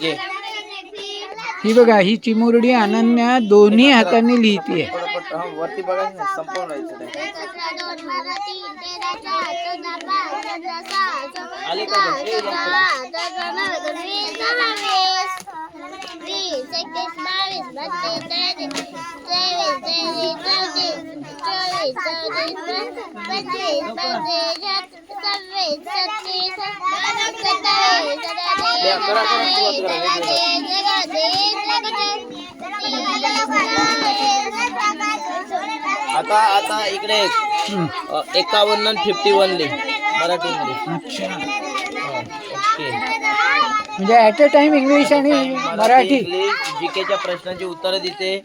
घे. ही बघा ही चिमुरडी अनन्या दोन्ही हाताने हा वरती आता आता इकडे एकावन्न फिफ्टी वन लिह मराठीमध्ये म्हणजे ऍट अ टाइम इंग्लिश आणि मराठी जीकेच्या प्रश्नांची उत्तरं देते.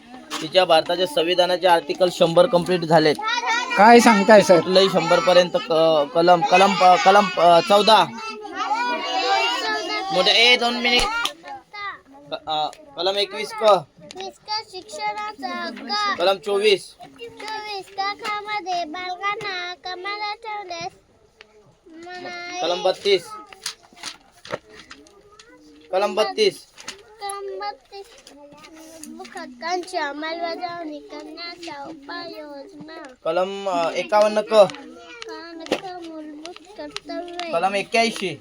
तिच्या भारताच्या संविधानाचे आर्टिकल शंभर कंप्लीट झालेत. काय सांगताय सर? कुठलंही शंभर पर्यंत क- कलम कलम कलम अ, चौदा. मोठे ए दोन मिनिट. क- अ, कलम एकवीस क. शिक्षणाचा हक्क कलम चोवीस. चोवीस तासामध्ये बालकांना कमाला ठेवल्यास मनाई कलम बत्तीस. कलम बत्तीस. हक्कांची अंमलबजावणी करण्याच्या उपाययोजना कलम एकावन्न क. कानक मूलभूत कर्तव्ये. कलम एक्क्याऐंशी.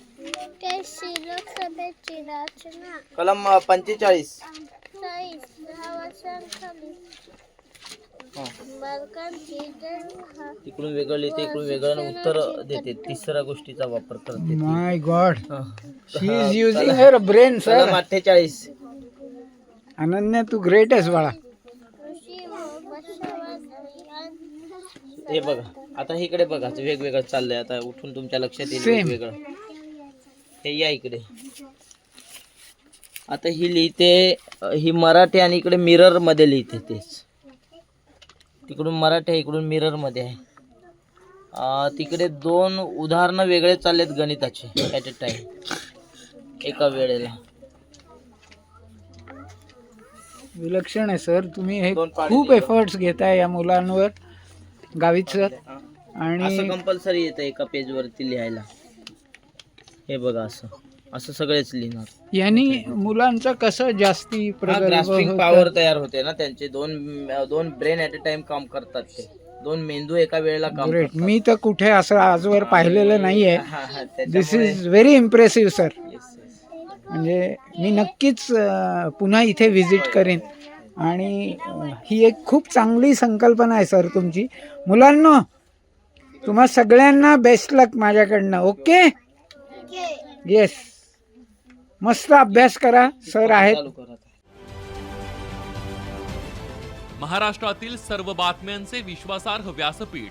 कैशी लोकसभेची रचना. कलम पंचेचाळीस. चाळीस दहा वर्षांखाली हा. बालकांची जन्म तिकडून वेगळं लिहिते इकडून वेगळं उत्तर देते. तिसऱ्या गोष्टीचा वापर करते. माय गॉड हा. She is using her brain कलम सर अठ्ठेचाळीस. अनन्या तू ग्रेट आहेस बाळा. हे बघा आता इकडे बघा वेगवेगळं चाललंय. आता उठून तुमच्या लक्षात येईल Same. वेगवेगळं. हे या इकडे. आता ही लिहिते अ, ही मराठी आणि इकडे मिररमध्ये लिहिते तेच. तिकडून मराठी आहे इकडून मिररमध्ये आहे. अ, तिकडे दोन उदाहरणं वेगळे चाललेत गणिताचे ॲट अ टाइम एका वेळेला. विलक्षण आहे सर. तुम्ही हे दोन खूप. एफर्ट्स घेताय या मुलांवर गावित सर. असं आणि कंपल्सरी येतं एका पेज वरती लिहायला. हे बघा असं. असं सगळेच लिहिणार. यांनी मुलांचं कसं जास्ती प्रगल्भ ग्रास्पिंग होतं? पॉवर तयार होते ना त्यांचे. दोन दोन ब्रेन ऍट अ टाइम काम करतात ते. दोन मेंदू एका वेळेला काम करतात. मी तर कुठे असं आजवर पाहिलेलं नाहीये. हा, हा, दिस त्याच्यामुळे- इज व्हेरी इम्प्रेसिव्ह सर. म्हणजे मी नक्कीच पुन्हा इथे व्हिजिट करेन. आणि ही एक खूप चांगली संकल्पना आहे सर तुमची. मुलांना तुम्हा सगळ्यांना बेस्ट लक माझ्याकडनं. ओके येस मस्त अभ्यास करा सर आहेत. महाराष्ट्रातील सर्व बातम्यांचे विश्वासार्ह व्यासपीठ.